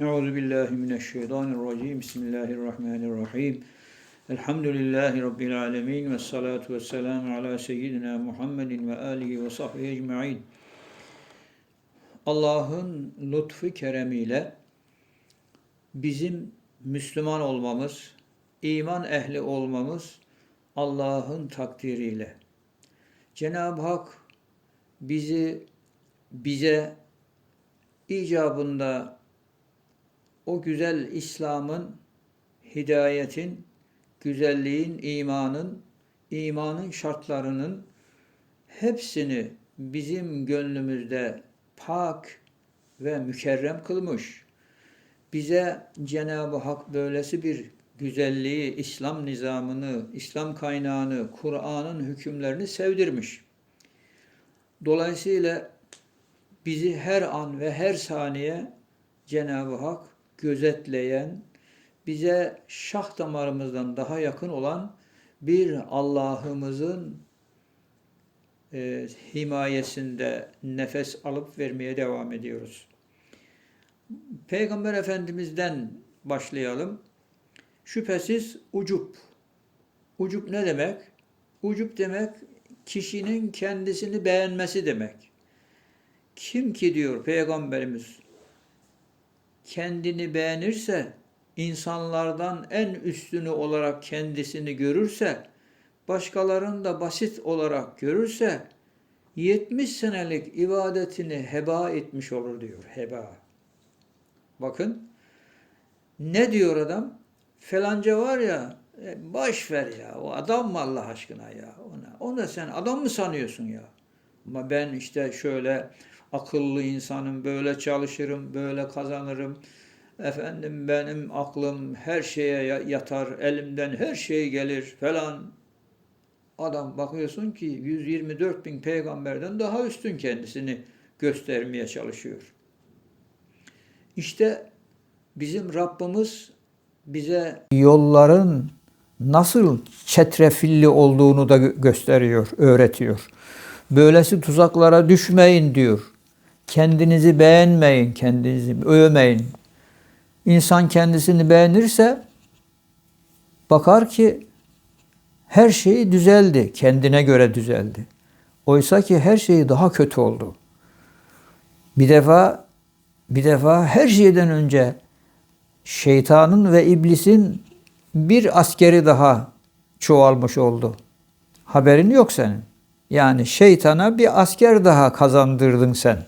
Euzu billahi mineşşeytanirracim. Bismillahirrahmanirrahim. Elhamdülillahi rabbil alamin ve salatu vesselamu ala seyyidina Muhammedin ve alihi ve sahbihi ecmaîn. Allah'ın lütfu keremiyle bizim Müslüman olmamız, iman ehli olmamız Allah'ın takdiriyle. Cenab-ı Hak bizi bize icabında o güzel İslam'ın, hidayetin, güzelliğin, imanın, imanın şartlarının hepsini bizim gönlümüzde pak ve mükerrem kılmış. Bize Cenab-ı Hak böylesi bir güzelliği, İslam nizamını, İslam kaynağını, Kur'an'ın hükümlerini sevdirmiş. Dolayısıyla bizi her an ve her saniye Cenab-ı Hak gözetleyen, bize şah damarımızdan daha yakın olan bir Allah'ımızın e, himayesinde nefes alıp vermeye devam ediyoruz. Peygamber Efendimiz'den başlayalım. Şüphesiz ucup. Ucup ne demek? Ucup demek kişinin kendisini beğenmesi demek. Kim ki diyor Peygamberimiz kendini beğenirse, insanlardan en üstünü olarak kendisini görürse, başkalarını da basit olarak görürse, 70 senelik ibadetini heba etmiş olur diyor. Heba. Bakın. Ne diyor adam? Felanca var ya, e, baş ver ya. O adam mı Allah aşkına ya? Ona, ona sen adam mı sanıyorsun ya? Ama ben işte şöyle akıllı insanım, böyle çalışırım, böyle kazanırım. Efendim benim aklım her şeye yatar, elimden her şey gelir falan. Adam bakıyorsun ki 124 bin peygamberden daha üstün kendisini göstermeye çalışıyor. İşte bizim Rabbimiz bize yolların nasıl çetrefilli olduğunu da gösteriyor, öğretiyor. Böylesi tuzaklara düşmeyin diyor. Kendinizi beğenmeyin, kendinizi övmeyin. İnsan kendisini beğenirse bakar ki her şey düzeldi, kendine göre düzeldi. Oysa ki her şey daha kötü oldu. Bir defa bir defa her şeyden önce şeytanın ve iblisin bir askeri daha çoğalmış oldu. Haberin yok senin. Yani şeytana bir asker daha kazandırdın sen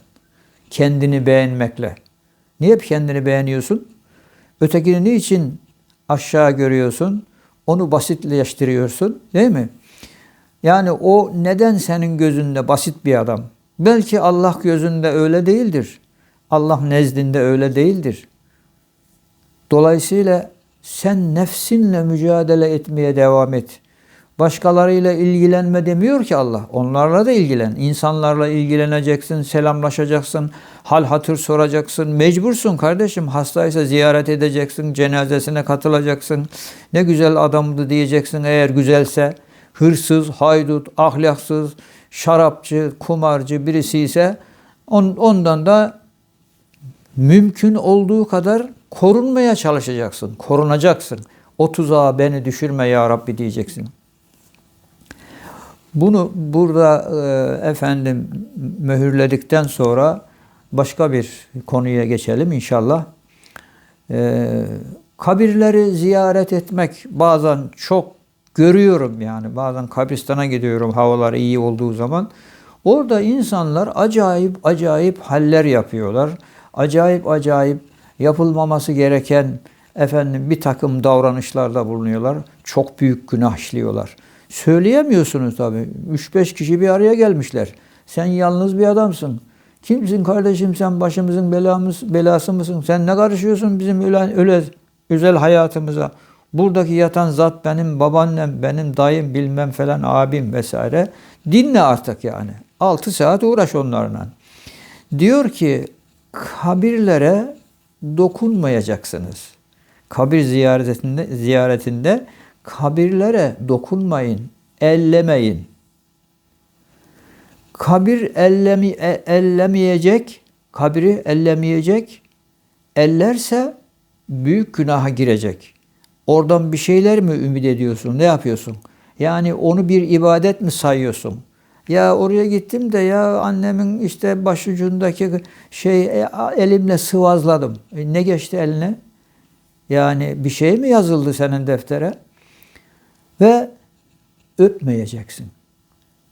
kendini beğenmekle. Niye kendini beğeniyorsun? Ötekini niçin aşağı görüyorsun? Onu basitleştiriyorsun değil mi? Yani o neden senin gözünde basit bir adam? Belki Allah gözünde öyle değildir. Allah nezdinde öyle değildir. Dolayısıyla sen nefsinle mücadele etmeye devam et. Başkalarıyla ilgilenme demiyor ki Allah. Onlarla da ilgilen. İnsanlarla ilgileneceksin, selamlaşacaksın, hal hatır soracaksın. Mecbursun kardeşim. Hastaysa ziyaret edeceksin, cenazesine katılacaksın. Ne güzel adamdı diyeceksin eğer güzelse. Hırsız, haydut, ahlaksız, şarapçı, kumarcı birisi ise ondan da mümkün olduğu kadar korunmaya çalışacaksın, korunacaksın. O tuzağa beni düşürme ya Rabbi diyeceksin. Bunu burada e, efendim mühürledikten sonra başka bir konuya geçelim inşallah. E, kabirleri ziyaret etmek bazen çok görüyorum yani. Bazen kabristana gidiyorum havalar iyi olduğu zaman. Orada insanlar acayip acayip haller yapıyorlar. Acayip acayip yapılmaması gereken efendim bir takım davranışlarda bulunuyorlar. Çok büyük günah işliyorlar. Söyleyemiyorsunuz tabii. 3-5 kişi bir araya gelmişler. Sen yalnız bir adamsın. Kimsin kardeşim sen başımızın belamız, belası mısın? Sen ne karışıyorsun bizim öyle, öyle özel hayatımıza? Buradaki yatan zat benim babaannem, benim dayım bilmem falan abim vesaire. Dinle artık yani. 6 saat uğraş onlarla. Diyor ki kabirlere dokunmayacaksınız. Kabir ziyaretinde ziyaretinde kabirlere dokunmayın, ellemeyin. Kabir ellemi, e, ellemeyecek, kabri ellemeyecek, ellerse büyük günaha girecek. Oradan bir şeyler mi ümit ediyorsun? Ne yapıyorsun? Yani onu bir ibadet mi sayıyorsun? Ya oraya gittim de ya annemin işte başucundaki şey e, elimle sıvazladım. E, ne geçti eline? Yani bir şey mi yazıldı senin deftere? Ve öpmeyeceksin.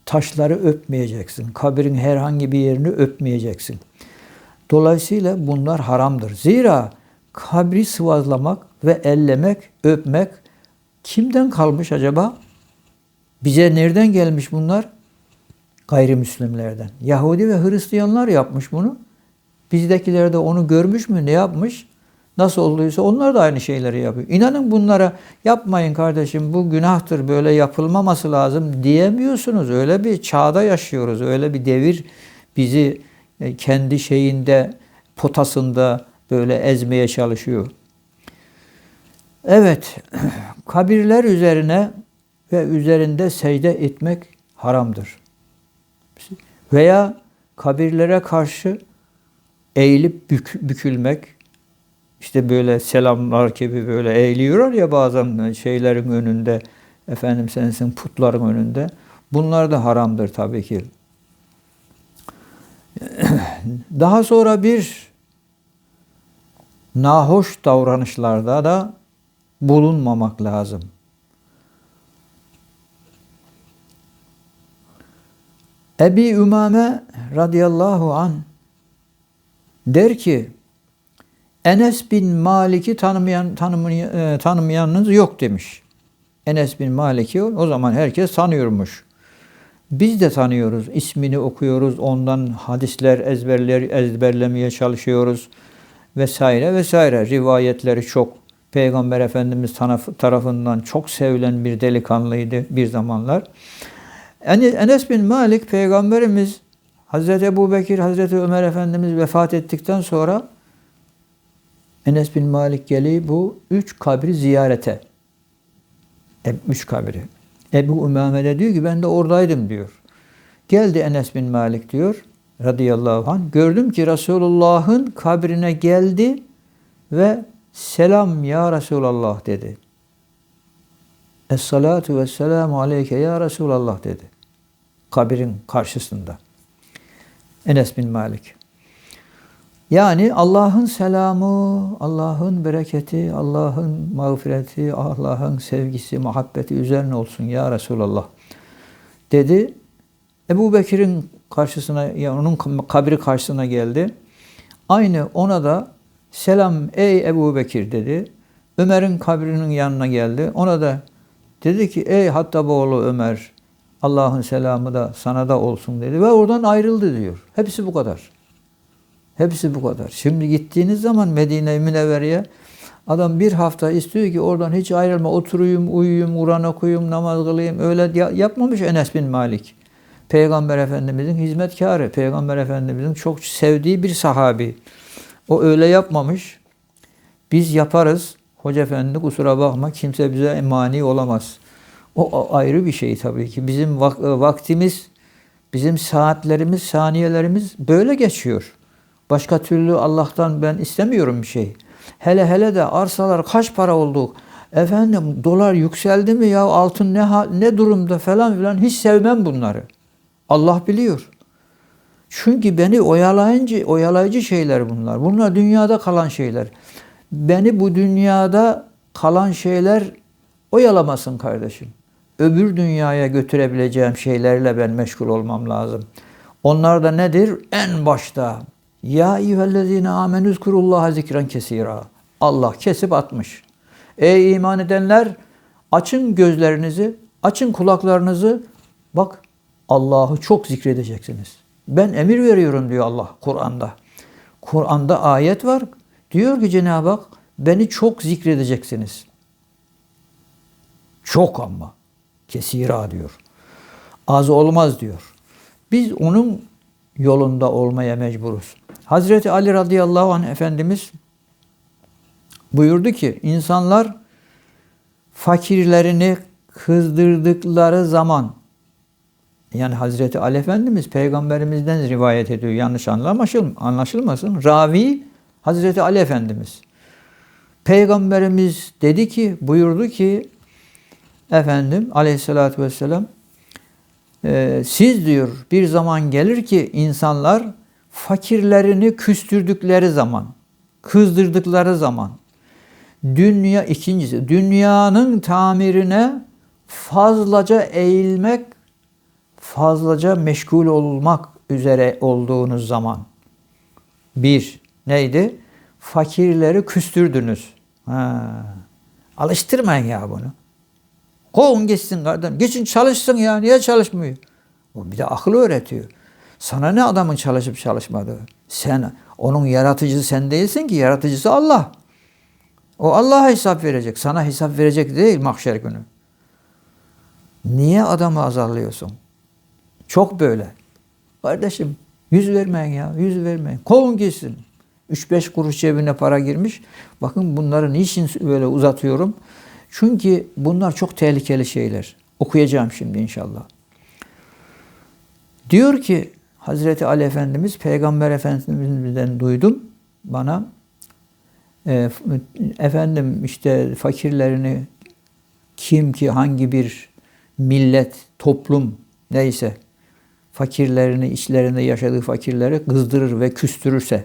Taşları öpmeyeceksin. Kabirin herhangi bir yerini öpmeyeceksin. Dolayısıyla bunlar haramdır. Zira kabri sıvazlamak ve ellemek, öpmek kimden kalmış acaba? Bize nereden gelmiş bunlar? Gayrimüslimlerden. Yahudi ve Hristiyanlar yapmış bunu. Bizdekiler de onu görmüş mü? Ne yapmış? Nasıl olduysa onlar da aynı şeyleri yapıyor. İnanın bunlara yapmayın kardeşim bu günahtır böyle yapılmaması lazım diyemiyorsunuz. Öyle bir çağda yaşıyoruz. Öyle bir devir bizi e, kendi şeyinde potasında böyle ezmeye çalışıyor. Evet, kabirler üzerine ve üzerinde secde etmek haramdır. Veya kabirlere karşı eğilip bük, bükülmek, işte böyle selamlar gibi böyle eğiliyorlar ya bazen şeylerin önünde, efendim sensin putların önünde. Bunlar da haramdır tabii ki. Daha sonra bir nahoş davranışlarda da bulunmamak lazım. Ebi Ümame radıyallahu an der ki Enes bin Malik'i tanımayan, tanımayan, e, tanımayanınız yok demiş. Enes bin Malik'i o zaman herkes tanıyormuş. Biz de tanıyoruz. ismini okuyoruz. Ondan hadisler ezberler, ezberlemeye çalışıyoruz. Vesaire vesaire. Rivayetleri çok. Peygamber Efendimiz tarafından çok sevilen bir delikanlıydı bir zamanlar. Enes bin Malik Peygamberimiz Hazreti Ebu Bekir, Hazreti Ömer Efendimiz vefat ettikten sonra Enes bin Malik geli bu üç kabri ziyarete. Üç kabri. Ebu Ümame de diyor ki ben de oradaydım diyor. Geldi Enes bin Malik diyor radıyallahu anh. Gördüm ki Resulullah'ın kabrine geldi ve selam ya Resulallah dedi. Es-salatu ve selamu aleyke ya Resulallah dedi. Kabirin karşısında. Enes bin Malik. Yani Allah'ın selamı, Allah'ın bereketi, Allah'ın mağfireti, Allah'ın sevgisi, muhabbeti üzerine olsun ya Resulallah dedi. Ebu Bekir'in karşısına, yani onun kabri karşısına geldi. Aynı ona da selam ey Ebu Bekir dedi. Ömer'in kabrinin yanına geldi. Ona da dedi ki ey Hattaboğlu Ömer Allah'ın selamı da sana da olsun dedi. Ve oradan ayrıldı diyor. Hepsi bu kadar. Hepsi bu kadar. Şimdi gittiğiniz zaman Medine-i Münevvere'ye adam bir hafta istiyor ki oradan hiç ayrılma. Oturuyum, uyuyum, Kur'an okuyayım, namaz kılayım. Öyle yapmamış Enes bin Malik. Peygamber Efendimizin hizmetkarı. Peygamber Efendimizin çok sevdiği bir sahabi. O öyle yapmamış. Biz yaparız. Hoca Efendi kusura bakma kimse bize mani olamaz. O ayrı bir şey tabii ki. Bizim vaktimiz, bizim saatlerimiz, saniyelerimiz böyle geçiyor. Başka türlü Allah'tan ben istemiyorum bir şey. Hele hele de arsalar kaç para oldu? Efendim dolar yükseldi mi ya altın ne ne durumda falan filan hiç sevmem bunları. Allah biliyor. Çünkü beni oyalayıcı, oyalayıcı şeyler bunlar. Bunlar dünyada kalan şeyler. Beni bu dünyada kalan şeyler oyalamasın kardeşim. Öbür dünyaya götürebileceğim şeylerle ben meşgul olmam lazım. Onlar da nedir? En başta ya eyyühellezine amenü zkurullaha zikren kesira. Allah kesip atmış. Ey iman edenler açın gözlerinizi, açın kulaklarınızı. Bak Allah'ı çok zikredeceksiniz. Ben emir veriyorum diyor Allah Kur'an'da. Kur'an'da ayet var. Diyor ki Cenab-ı Hak beni çok zikredeceksiniz. Çok ama. Kesira diyor. Az olmaz diyor. Biz onun yolunda olmaya mecburuz. Hazreti Ali radıyallahu anh Efendimiz buyurdu ki insanlar fakirlerini kızdırdıkları zaman yani Hazreti Ali Efendimiz peygamberimizden rivayet ediyor. Yanlış anlaşıl, anlaşılmasın. Ravi Hazreti Ali Efendimiz. Peygamberimiz dedi ki, buyurdu ki efendim aleyhissalatü vesselam e, siz diyor bir zaman gelir ki insanlar fakirlerini küstürdükleri zaman, kızdırdıkları zaman dünya ikincisi dünyanın tamirine fazlaca eğilmek, fazlaca meşgul olmak üzere olduğunuz zaman bir neydi? Fakirleri küstürdünüz. Ha. Alıştırmayın ya bunu. Kovun gitsin kardeşim. Geçin çalışsın ya. Niye çalışmıyor? O bir de akıl öğretiyor. Sana ne adamın çalışıp çalışmadığı? Sen onun yaratıcısı sen değilsin ki. Yaratıcısı Allah. O Allah'a hesap verecek. Sana hesap verecek değil mahşer günü. Niye adamı azarlıyorsun? Çok böyle. Kardeşim yüz vermeyin ya. Yüz vermeyin. Kovun gitsin. 3-5 kuruş cebine para girmiş. Bakın bunları niçin böyle uzatıyorum? Çünkü bunlar çok tehlikeli şeyler. Okuyacağım şimdi inşallah. Diyor ki Hazreti Ali Efendimiz Peygamber Efendimiz'den duydum bana e, efendim işte fakirlerini kim ki hangi bir millet, toplum neyse fakirlerini, içlerinde yaşadığı fakirleri kızdırır ve küstürürse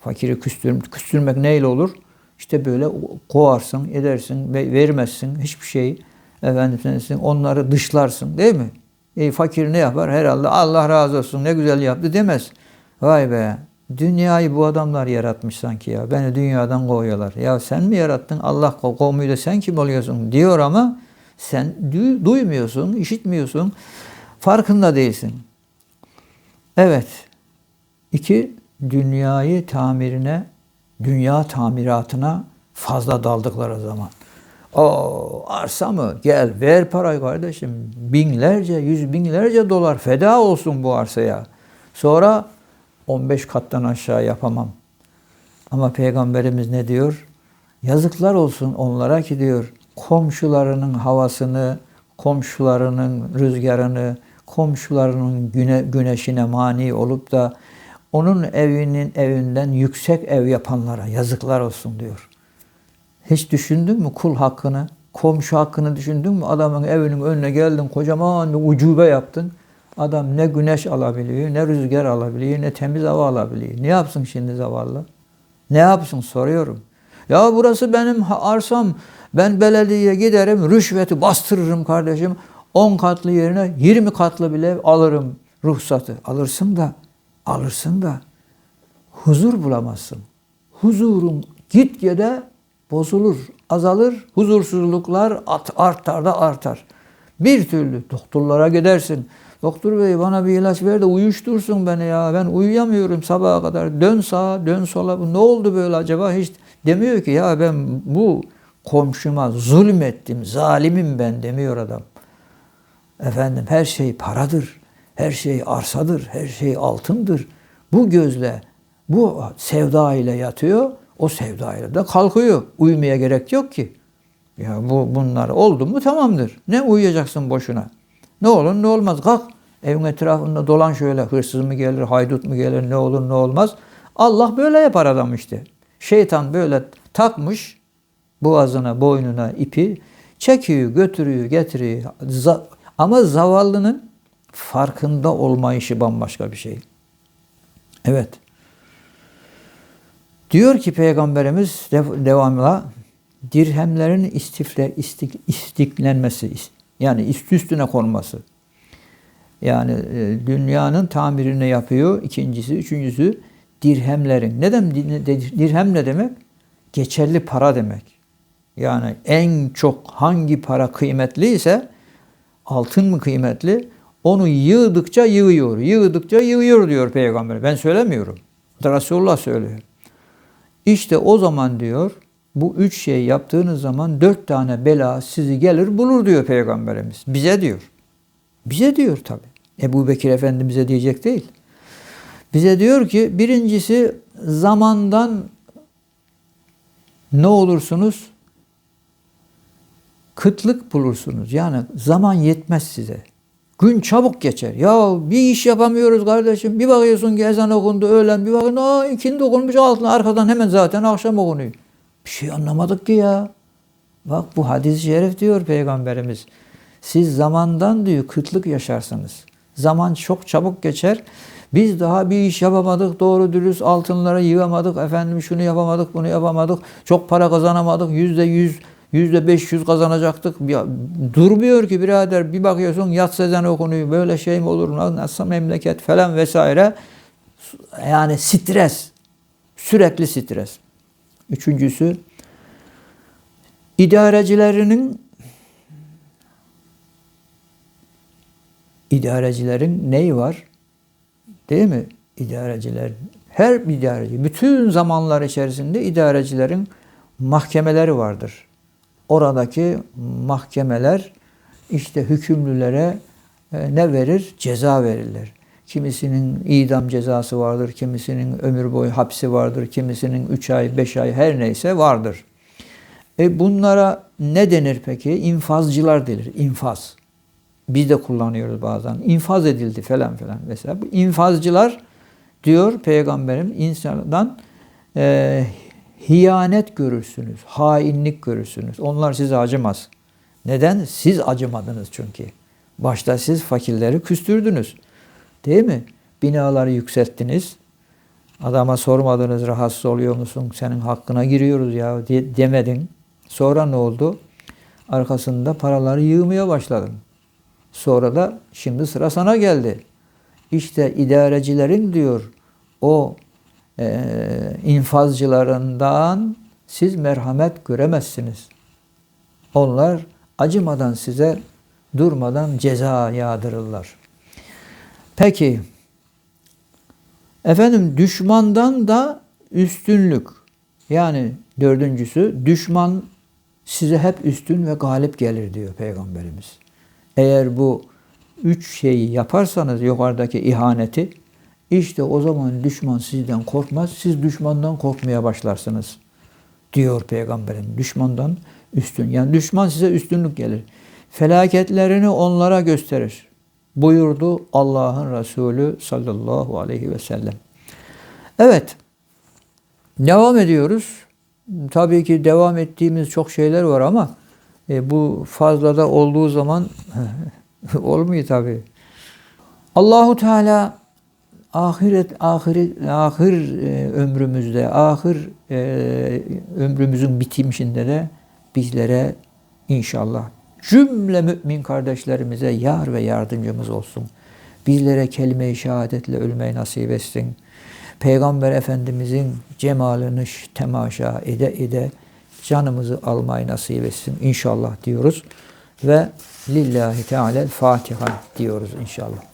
fakiri küstür, küstürmek neyle olur? İşte böyle kovarsın, edersin ve vermezsin hiçbir şey. Efendim onları dışlarsın değil mi? E, fakir ne yapar? Herhalde Allah razı olsun ne güzel yaptı demez. Vay be dünyayı bu adamlar yaratmış sanki ya. Beni dünyadan kovuyorlar. Ya sen mi yarattın? Allah kovmuyor da sen kim oluyorsun diyor ama sen du duymuyorsun, işitmiyorsun. Farkında değilsin. Evet. İki, dünyayı tamirine, dünya tamiratına fazla daldıkları zaman. O arsa mı? Gel ver parayı kardeşim. Binlerce, yüz binlerce dolar feda olsun bu arsaya. Sonra 15 kattan aşağı yapamam. Ama Peygamberimiz ne diyor? Yazıklar olsun onlara ki diyor komşularının havasını, komşularının rüzgarını, komşularının güne, güneşine mani olup da onun evinin evinden yüksek ev yapanlara yazıklar olsun diyor. Hiç düşündün mü kul hakkını, komşu hakkını düşündün mü? Adamın evinin önüne geldin, kocaman bir ucube yaptın. Adam ne güneş alabiliyor, ne rüzgar alabiliyor, ne temiz hava alabiliyor. Ne yapsın şimdi zavallı? Ne yapsın soruyorum. Ya burası benim arsam. Ben belediyeye giderim, rüşveti bastırırım kardeşim. 10 katlı yerine 20 katlı bile alırım ruhsatı. Alırsın da, alırsın da huzur bulamazsın. Huzurun gitgide bozulur, azalır. Huzursuzluklar artar da artar. Bir türlü doktorlara gidersin. Doktor bey bana bir ilaç ver de uyuştursun beni ya. Ben uyuyamıyorum sabaha kadar. Dön sağa, dön sola. Ne oldu böyle acaba? Hiç demiyor ki ya ben bu komşuma zulmettim, zalimim ben demiyor adam. Efendim her şey paradır, her şey arsadır, her şey altındır. Bu gözle, bu sevda ile yatıyor, o sevda ile de kalkıyor. Uyumaya gerek yok ki. Ya bu bunlar oldu mu tamamdır. Ne uyuyacaksın boşuna? Ne olur ne olmaz kalk. Evin etrafında dolan şöyle hırsız mı gelir, haydut mu gelir, ne olur ne olmaz. Allah böyle yapar adam işte. Şeytan böyle takmış boğazına, boynuna ipi çekiyor, götürüyor, getiriyor. Ama zavallının farkında olmayışı bambaşka bir şey. Evet. Diyor ki Peygamberimiz devamla dirhemlerin istifle, istik, istiklenmesi yani üst üstüne konması. Yani e, dünyanın tamirini yapıyor. İkincisi, üçüncüsü dirhemlerin. Neden dirhem ne demek? Geçerli para demek. Yani en çok hangi para kıymetliyse altın mı kıymetli? Onu yığdıkça yığıyor. Yığdıkça yığıyor diyor peygamber. Ben söylemiyorum. Resulullah söylüyor. İşte o zaman diyor bu üç şey yaptığınız zaman dört tane bela sizi gelir bulur diyor peygamberimiz. Bize diyor. Bize diyor tabi. Ebu Bekir Efendimiz'e diyecek değil. Bize diyor ki birincisi zamandan ne olursunuz? Kıtlık bulursunuz. Yani zaman yetmez size. Gün çabuk geçer. Ya bir iş yapamıyoruz kardeşim. Bir bakıyorsun ki ezan okundu öğlen. Bir bakıyorsun aa ikindi okunmuş altına arkadan hemen zaten akşam okunuyor. Bir şey anlamadık ki ya. Bak bu hadis-i şerif diyor Peygamberimiz. Siz zamandan diyor kıtlık yaşarsınız. Zaman çok çabuk geçer. Biz daha bir iş yapamadık, doğru dürüst altınlara yığamadık, efendim şunu yapamadık, bunu yapamadık, çok para kazanamadık, yüzde yüz, yüzde beş yüz kazanacaktık. Ya, durmuyor ki birader, bir bakıyorsun yat sezen okunuyor, böyle şey mi olur, nasıl memleket falan vesaire. Yani stres, sürekli stres. Üçüncüsü, idarecilerinin idarecilerin neyi var? Değil mi? İdareciler, her idareci, bütün zamanlar içerisinde idarecilerin mahkemeleri vardır. Oradaki mahkemeler işte hükümlülere e, ne verir? Ceza verirler. Kimisinin idam cezası vardır, kimisinin ömür boyu hapsi vardır, kimisinin 3 ay, 5 ay her neyse vardır. E bunlara ne denir peki? İnfazcılar denir. İnfaz. Biz de kullanıyoruz bazen. İnfaz edildi falan filan. Mesela bu infazcılar diyor peygamberim insandan e, hiyanet görürsünüz, hainlik görürsünüz. Onlar size acımaz. Neden? Siz acımadınız çünkü. Başta siz fakirleri küstürdünüz. Değil mi? Binaları yükselttiniz. Adama sormadınız rahatsız oluyor musun? Senin hakkına giriyoruz ya diye demedin. Sonra ne oldu? Arkasında paraları yığmaya başladın. Sonra da şimdi sıra sana geldi. İşte idarecilerin diyor o e, infazcılarından siz merhamet göremezsiniz. Onlar acımadan size durmadan ceza yağdırırlar. Peki efendim düşmandan da üstünlük. Yani dördüncüsü düşman size hep üstün ve galip gelir diyor Peygamberimiz. Eğer bu üç şeyi yaparsanız yukarıdaki ihaneti işte o zaman düşman sizden korkmaz. Siz düşmandan korkmaya başlarsınız. Diyor peygamberim. Düşmandan üstün. Yani düşman size üstünlük gelir. Felaketlerini onlara gösterir. Buyurdu Allah'ın Resulü sallallahu aleyhi ve sellem. Evet. Devam ediyoruz. Tabii ki devam ettiğimiz çok şeyler var ama e, bu fazlada olduğu zaman olmuyor tabii. Allahu Teala ahiret ahiret ahir e, ömrümüzde, ahir e, ömrümüzün bitiminde de bizlere inşallah cümle mümin kardeşlerimize yar ve yardımcımız olsun. Bizlere kelime-i şehadetle ölmeyi nasip etsin. Peygamber Efendimizin cemalını temaşa ede ede canımızı almayı nasip etsin inşallah diyoruz. Ve lillahi teala Fatiha diyoruz inşallah.